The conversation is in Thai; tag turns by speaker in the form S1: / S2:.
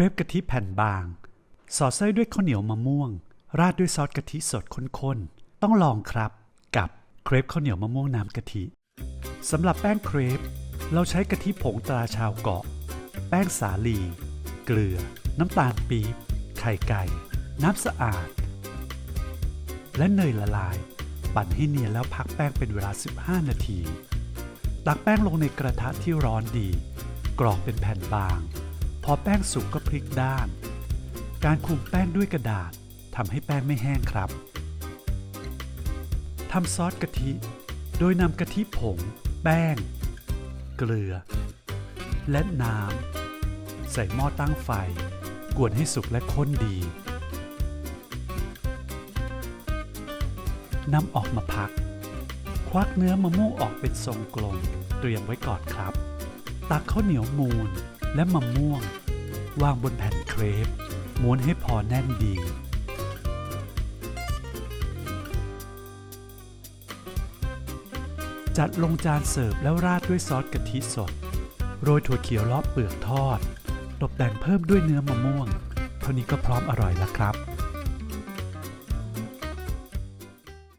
S1: รปกะทิแผ่นบาง สอดไส้ด้วยข้าวเหนียวมะม่วง ราดด้วยซอสกะทิสดข้นๆ ต้องลองครับ กับเครปข้าวเหนียวมะม่วงน้ำกะทิสำหรับแป้งเครป เราใช้กะทิผงตราชาวเกาะ แป้งสาลี เกลือ น้ำตาลปี๊บ ไข่ไก่ น้ำสะอาด และเนยละลาย ปั่นให้เนียนแล้วพักแป้งเป็นเวลา 15 นาที ตักแป้งลงในกระทะที่ร้อนดี กรอกเป็นแผ่นบาง พอแป้งสุกก็พลิกด้าน การคลุมแป้งด้วยกระดาษทำให้แป้งไม่แห้งครับทำซอสกะทิ โดยนำกะทิผง แป้ง เกลือ และน้ำใส่หม้อตั้งไฟ กวนให้สุกและข้นดีนำออกมาพัก ควักเนื้อมะม่วงออกเป็นทรงกลม เตรียมไว้ก่อนครับ ตักข้าวเหนียวมูน และมะม่วง วางบนแผ่นเครปม้วนให้พอแน่นดี จัดลงจานเสิร์ฟแล้วราดด้วยซอสกะทิสด โรยถั่วเขียวรอบเปลือกทอด ตกแต่งเพิ่มด้วยเนื้อมะม่วง เท่านี้ก็พร้อมอร่อยแล้วครับ